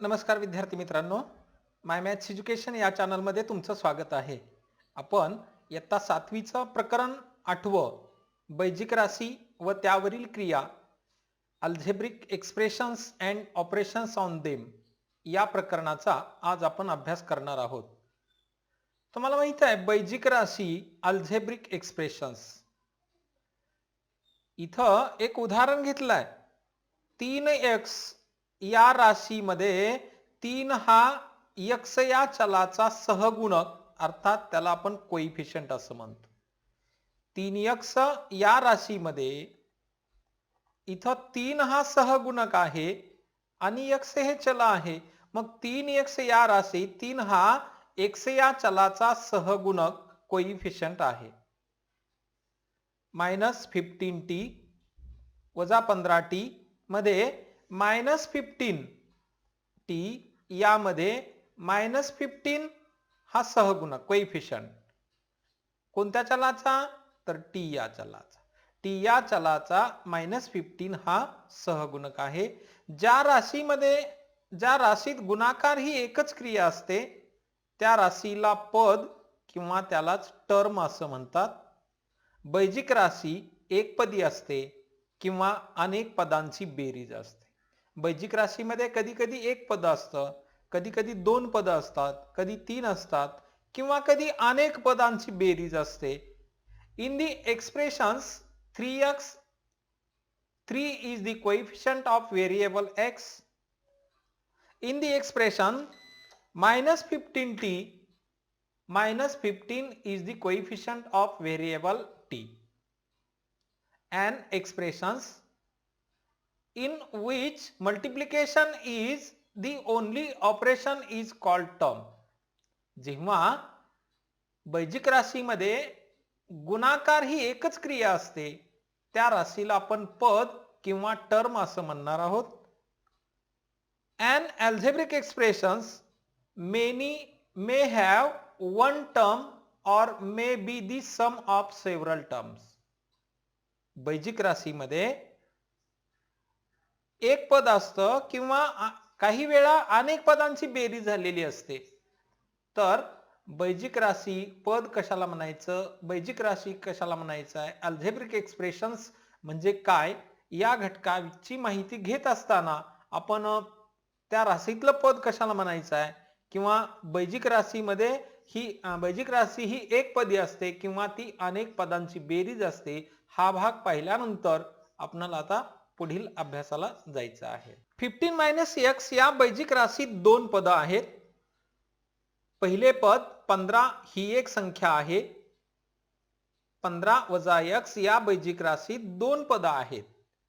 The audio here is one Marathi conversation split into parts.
नमस्कार विद्यार्थी मित्रांनो माय मॅथ्स एज्युकेशन या चॅनलमध्ये तुमचं स्वागत आहे. आपण इयत्ता सातवीचं प्रकरण आठवं बैजिक राशी व त्यावरील क्रिया algebraic expressions and operations on them या प्रकरणाचा आज आपण अभ्यास करणार आहोत. तुम्हाला माहीत आहे बैजिक राशी अल्झेब्रिक एक्सप्रेशन्स इथं एक उदाहरण घेतलंय. तीन एक्स या राशीमध्ये तीन हा यक्ष या चलाचा सहगुणक अर्थात त्याला आपण कोइफिशियंट असं म्हणतो. तीन यक्स या राशीमध्ये इथं तीन हा सहगुणक आहे आणि यक्ष हे चल आहे. मग तीन यक्ष या राशी तीन हा एक्स या चलाचा सहगुणक कोइफिशियंट आहे. मायनस फिफ्टीन टी वजा पंधरा टी मध्ये मायनस फिफ्टीन टी यामध्ये मायनस फिफ्टीन हा सहगुणक कोइफिशंट कोणत्या चलाचा? तर टी या चलाचा. टी या चलाचा मायनस फिफ्टीन हा सहगुणक आहे. ज्या राशीमध्ये ज्या राशीत गुणाकार ही एकच क्रिया असते त्या राशीला पद किंवा त्यालाच टर्म असं म्हणतात. बैजिक राशी एकपदी असते किंवा अनेक पदांची बेरीज असते. बैजिक राशीमध्ये कधी कधी एक पद असतं कधी कधी दोन पद असतात कधी तीन असतात किंवा कधी अनेक पदांची बेरीज असते. In the expressions three X three is the coefficient of variable X in the expression minus fifteen T minus 15 is the coefficient of variable t. And expressions in which multiplication is the only operation is called term. जेव्हा बैजिक राशीमध्ये गुणाकार ही एकच क्रिया असते त्या राशीला आपण पद किंवा टर्म असं म्हणणार आहोत. And algebraic expressions many may have one term or may be the sum of several terms बैजिक राशीमध्ये एक पद असतं किंवा काही वेळा अनेक पदांची बेरीज झालेली असते. तर बैजिक राशी पद कशाला म्हणायचं? बैजिक राशी कशाला म्हणायचं आहे? अल्झेब्रिक एक्सप्रेशन्स म्हणजे काय? या घटकाची माहिती घेत असताना आपण त्या राशीतलं पद कशाला म्हणायचं आहे? किंवा बैजिक राशीमध्ये ही बैजिक राशी ही एक पदी असते किंवा ती अनेक पदांची बेरीज असते. हा भाग पाहिल्यानंतर आपणाला आता पुढील अभ्यासाला जायचं आहे. फिफ्टीन मायनस एक्स या बैजिक राशीत दोन पद आहेत. पहिले पद पंधरा ही एक संख्या आहे. पंधरा वजा एक्स या बैजिक राशीत दोन पद आहेत.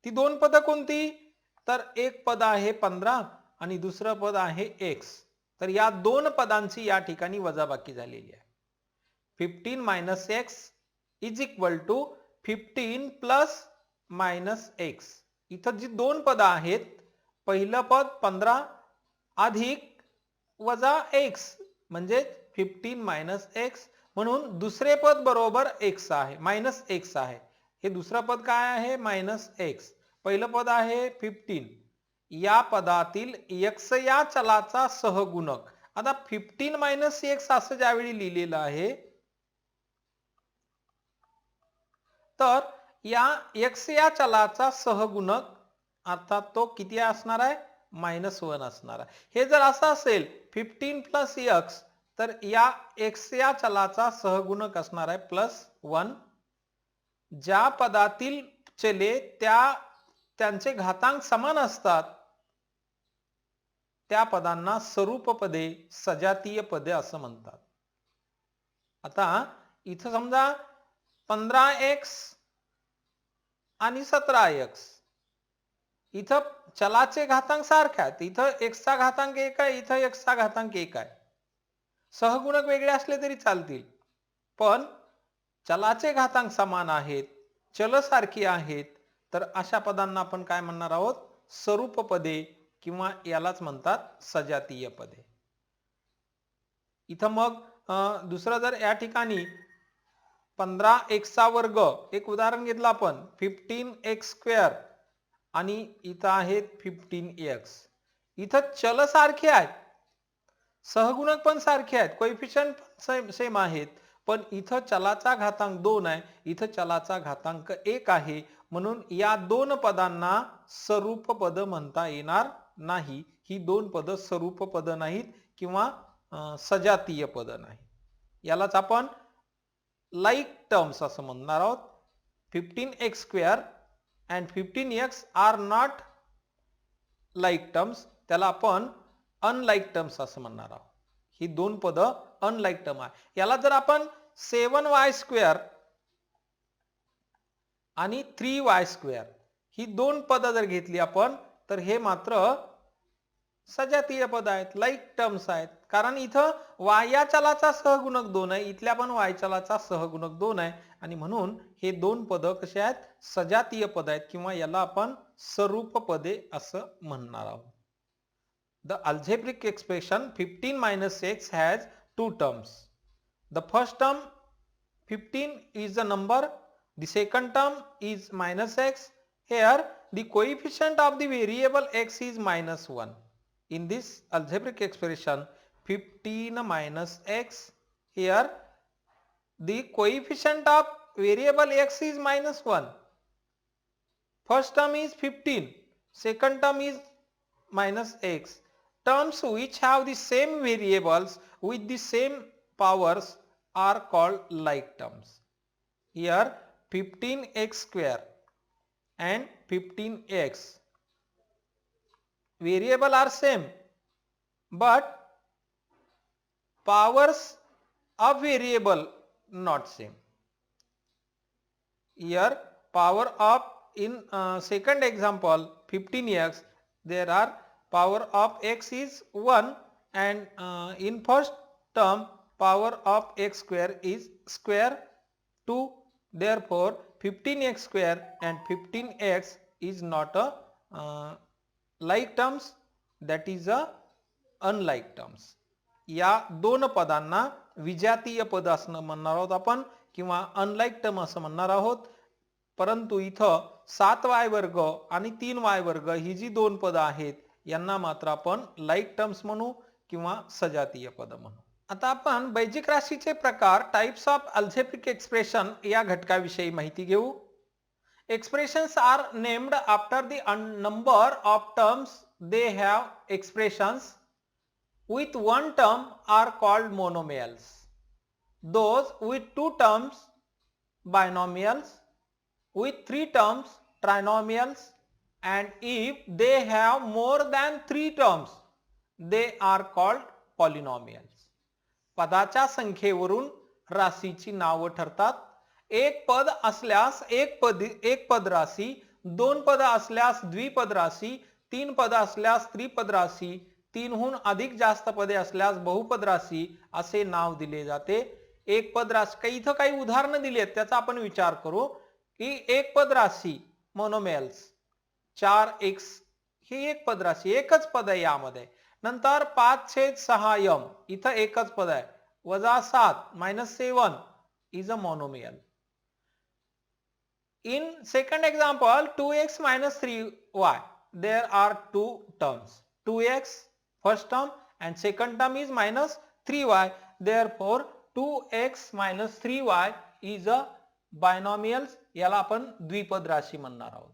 ती दोन पद कोणती? तर एक पद आहे पंधरा आणि दुसरं पद आहे एक्स तर या दोन पदांची या ठिकाणी वजाबाकी झालेली आहे. Fifteen minus X is equal to fifteen plus minus X इथं जी दोन पदं आहेत पहिलं पद पंधरा अधिक वजा एक्स म्हणजे फिफ्टीन मायनस एक्स म्हणून दुसरे पद बरोबर एक्स आहे मायनस एक्स आहे. हे दुसरं पद काय आहे? मायनस एक्स पहिलं पद आहे फिफ्टीन या पदातील एक्स या चलाचा सहगुणक. आता फिफ्टीन मायनस एक्स असं ज्यावेळी लिहिलेलं आहे तर या एक्स या चलाचा सहगुणक अर्थात तो किती असणार आहे? मायनस वन असणार आहे. हे जर असं असेल फिफ्टीन प्लस एक्स तर या एक्स या चलाचा सहगुणक असणार आहे प्लस वन ज्या पदातील चले त्या त्यांचे घातांक समान असतात त्या पदांना स्वरूप पदे सजातीय पदे असं म्हणतात. आता इथं समजा पंधरा एक्स आणि सतरा एक्स इथं चलाचे घातांक सारख्या आहेत इथं एक्सचा घातांक एक आहे इथं एक्सचा घातांक एक आहे. सहगुणक वेगळे असले तरी चालतील. पण चलाचे घातांक समान आहेत चल सारखी आहेत तर अशा पदांना आपण काय म्हणणार आहोत? स्वरूप पदे किंवा यालाच म्हणतात सजातीय पदे. इथं मग दुसरं जर या ठिकाणी पंधरा एक्सचा वर्ग. एक उदाहरण घेतलं आपण. Fifteen X square. आणि इथं आहेत फिफ्टीन एक्स. इथं चल सारखे आहेत. सहगुणक पण सारखे आहेत. कोइफिशियंट सेम सेम आहेत. पण इथं चलाचा घातांक दोन आहे. इथं चलाचा घातांक एक आहे. म्हणून या दोन पदांना सरूप पद म्हणता येणार नाही. ही दोन पद सरूप पद नाहीत किंवा सजातीय पद नाही यालाच आपण लाईक टर्म्स असं म्हणणार आहोत. Fifteen X square and fifteen X are not like terms त्याला आपण अनलाईक टर्म्स असं म्हणणार आहोत. ही दोन पदं अनलाईक टर्म आहे. याला जर आपण सेवन वाय स्क्वेअर आणि थ्री वाय स्क्वेअर ही दोन पदं जर घेतली आपण तर हे मात्र सजातीय पद आहेत लाईक टर्म्स आहेत. कारण इथं वायाचलाचा सहगुणक दोन आहे इथल्या पण वायचलाचा सहगुणक दोन आहे. आणि म्हणून हे दोन पद कसे आहेत? सजातीय पद आहेत किंवा याला आपण स्वरूप पदे असं म्हणणार आहोत. The algebraic expression fifteen minus six has two terms the first term fifteen is the number the second term is minus X here the coefficient of the variable X is minus one In this algebraic expression 15 minus x here the coefficient of variable x is minus 1. First term is 15. Second term is minus x. Terms which have the same variables with the same powers are called like terms. Here 15x square and 15x variable are same but powers of variable not same. Here power of in uh, second example 15x there are power of x is 1 and uh, in first term power of x square is square 2 therefore 15x square and 15x is not a uh, like terms that is a unlike terms या दोन पदांना विजातीय पद असं म्हणणार आहोत आपण किंवा अनलाईक टर्म असं म्हणणार आहोत. परंतु इथं सात वाय वर्ग आणि तीन वाय वर्ग ही जी दोन पदं आहेत यांना मात्र आपण लाईक टर्म्स म्हणू किंवा सजातीय पद म्हणू. आता आपण बैजिक राशीचे प्रकार टाइप्स ऑफ अल्झेप्रिक एक्सप्रेशन या घटकाविषयी माहिती घेऊ. expressions are named after the un- number of terms they have expressions with one term are called monomials those with two terms binomials with three terms trinomials and if they have more than three terms they are called polynomials पदाच्या संख्येवरून राशीची नावं ठरतात एक पद असल्यास एक पद एक पद राशी दोन पद असल्यास द्विपद राशी तीन पद असल्यास त्रिपद राशी तीनहून अधिक जास्त पदे असल्यास बहुपद राशी असे नाव दिले जाते. एक पद राशी काही इथं काही उदाहरणं दिली आहेत त्याचा आपण विचार करू की एक पद राशी मोनोमेल्स चार एक्स ही एक पद राशी एकच पद आहे यामध्ये. नंतर पाच छेद सहा यम इथं एकच पद आहे. वजा सात minus seven is a monomial In second example, 2x minus 3y, there are two terms. 2x first term and second term is minus 3y. Therefore, 2x minus 3y is a binomial. याला आपण द्विपद राशी म्हणणार आहोत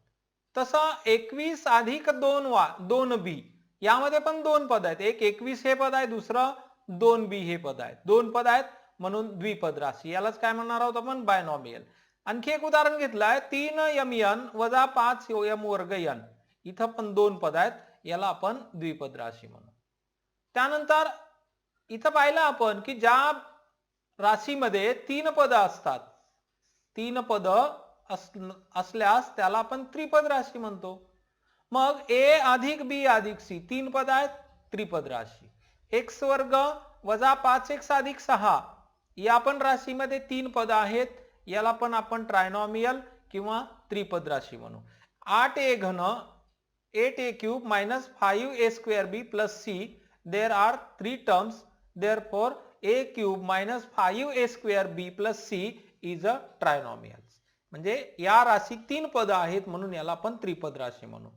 तसं एकवीस अधिक दोन वा दोन बी यामध्ये पण दोन पद आहेत एक एकवीस हे पद आहे दुसरं दोन बी हे पद आहेत दोन पद आहेत म्हणून द्विपद राशी यालाच काय म्हणणार आहोत आपण बायनॉमियल आणखी एक उदाहरण घेतलं आहे तीन यम यन वजा पाच यम वर्ग यन. इथं पण दोन पद आहेत. याला आपण द्विपद राशी म्हणू. त्यानंतर इथं पाहिलं आपण की ज्या राशीमध्ये तीन पद असतात. तीन पद असल्यास त्याला आपण त्रिपद राशी म्हणतो. मग ए अधिक बी अधिक सी तीन पद आहेत त्रिपद राशी. एक्स वर्ग वजा पाच एक्स अधिक सहा या पण राशीमध्ये तीन पद आहेत. याला पण आपण ट्रायनॉमियल किंवा त्रिपद राशी म्हणू. आठ ए घन eight A cube minus five A square B plus C there are three terms therefore A cube minus five A square B plus C is a trinomial म्हणजे या राशी तीन पद आहेत म्हणून याला आपण त्रिपद राशी म्हणू.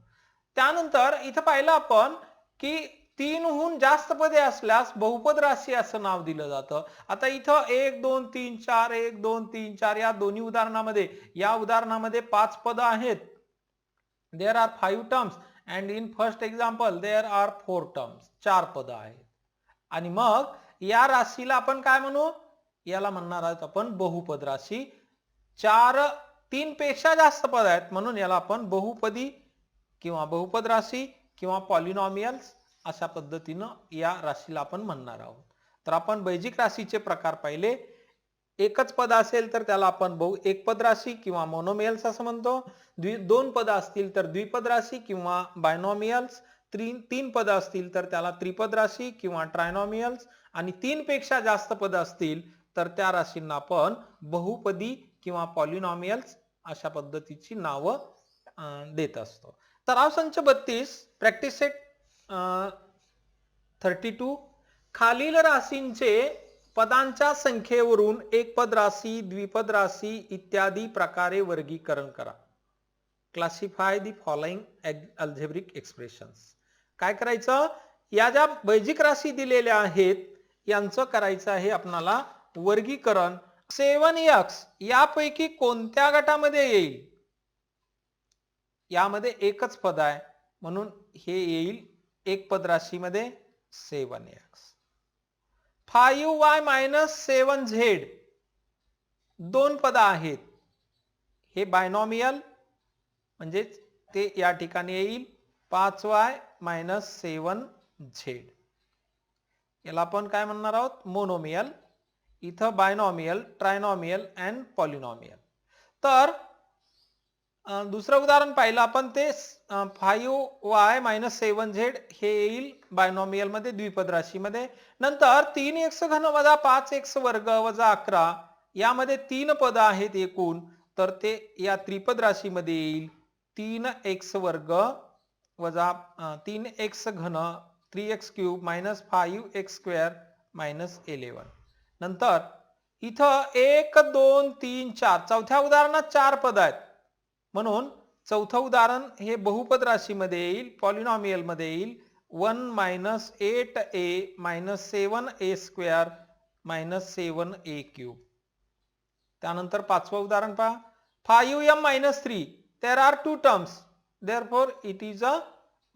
त्यानंतर इथं पाहिलं आपण की तीनहून जास्त पदे असल्यास बहुपद राशी असं नाव दिलं जातं. आता इथं एक दोन तीन चार एक दोन तीन चार या दोन्ही उदाहरणामध्ये या उदाहरणामध्ये पाच पद आहेत. There are five terms and in first example there are four terms चार पद आहेत. आणि मग या राशीला आपण काय म्हणू? याला म्हणणार आहोत आपण बहुपद राशी. चार तीन पेक्षा जास्त पद आहेत म्हणून याला आपण बहुपदी किंवा बहुपद राशी किंवा पॉलिनॉमियल्स अशा पद्धतीनं या राशीला आपण म्हणणार आहोत. तर आपण बैजिक राशीचे प्रकार पाहिले. एकच पद असेल तर त्याला आपण बहु एकपद राशी किंवा मोनोमियल्स असं म्हणतो. द्वि दोन पद असतील तर द्विपद राशी किंवा बायनॉमियल्स तीन तीन पद असतील तर त्याला त्रिपद राशी किंवा ट्रायनॉमियल्स आणि तीन पेक्षा जास्त पद असतील तर त्या राशींना आपण बहुपदी किंवा पॉलिनॉमियल्स अशा पद्धतीची नावं देत असतो. तर संच बत्तीस प्रॅक्टिस सेट थर्टी टू खालील राशींचे पदांच्या संख्येवरून एक पद राशी द्विपद राशी इत्यादी प्रकारे वर्गीकरण करा. Classify the following algebraic expressions काय करायचं? या ज्या बैजिक राशी दिलेल्या आहेत यांचं करायचं आहे आपणाला वर्गीकरण. सेवन यक्स यापैकी कोणत्या गटामध्ये येईल? यामध्ये एकच पद आहे. म्हणून हे येईल एक पद राशीमध्ये seven X five Y minus seven Z दोन पद आहेत. हे बायनॉमियल म्हणजेच ते या ठिकाणी येईल. पाच वाय मायनस सेवन झेड याला आपण काय म्हणणार आहोत? मोनोमियल इथं बायनॉमियल ट्रायनॉमियल अँड पॉलिनॉमियल तर दुसरं उदाहरण पाहिलं आपण ते five Y minus seven Z हे येईल बायनॉमियलमध्ये द्विपद राशीमध्ये. नंतर तीन एक्स घन वजा पाच एक्स वर्ग वजा अकरा यामध्ये तीन पद आहेत एकूण. तर ते या त्रिपद राशीमध्ये येईल. तीन एक्स वर्ग वजा तीन एक्स घन three X cube minus five X square minus eleven नंतर इथं एक दोन तीन चार चौथ्या उदाहरणात चार पद आहेत. म्हणून चौथं उदाहरण हे बहुपद राशीमध्ये येईल पॉलिनॉमियलमध्ये येईल. One minus eight A minus seven A square minus seven A cube. त्यानंतर पाचवं उदाहरण पहा. Five M minus three. There are two terms therefore it is a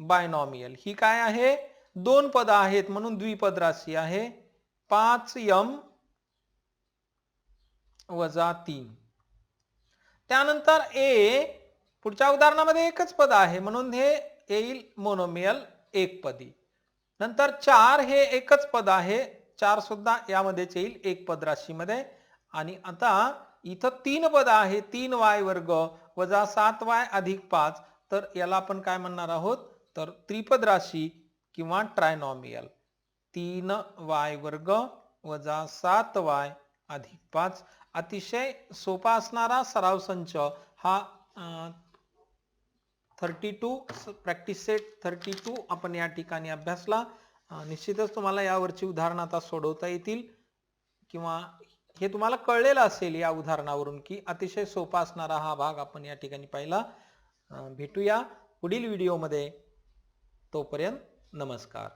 binomial ही काय आहे? दोन पद आहेत म्हणून द्विपद राशी आहे. पाच यम वजा तीन. त्यानंतर ए पुढच्या उदाहरणामध्ये एकच पद आहे म्हणून हे येईल मोनोमियल एकपदी नंतर चार हे एकच पद आहे चार सुद्धा यामध्येच येईल एक पद राशीमध्ये. आणि आता इथं तीन पद आहे तीन वाय वर्ग वजा सात वाय अधिक पाच तर याला आपण काय म्हणणार आहोत? तर त्रिपद राशी किंवा ट्रायनॉमियल तीन वाय वर्ग वजा सात वाय अधिक पाच. अतिशय सोपा असणारा सराव संच हा thirty two practice set thirty two. आपण या ठिकाणी अभ्यासला. निश्चितच तुम्हाला यावरची उदाहरणं आता सोडवता येतील. किंवा हे तुम्हाला कळलेलं असेल या उदाहरणावरून की अतिशय सोपा असणारा हा भाग आपण या ठिकाणी पाहिला. भेटूया पुढील व्हिडिओमध्ये. तोपर्यंत नमस्कार.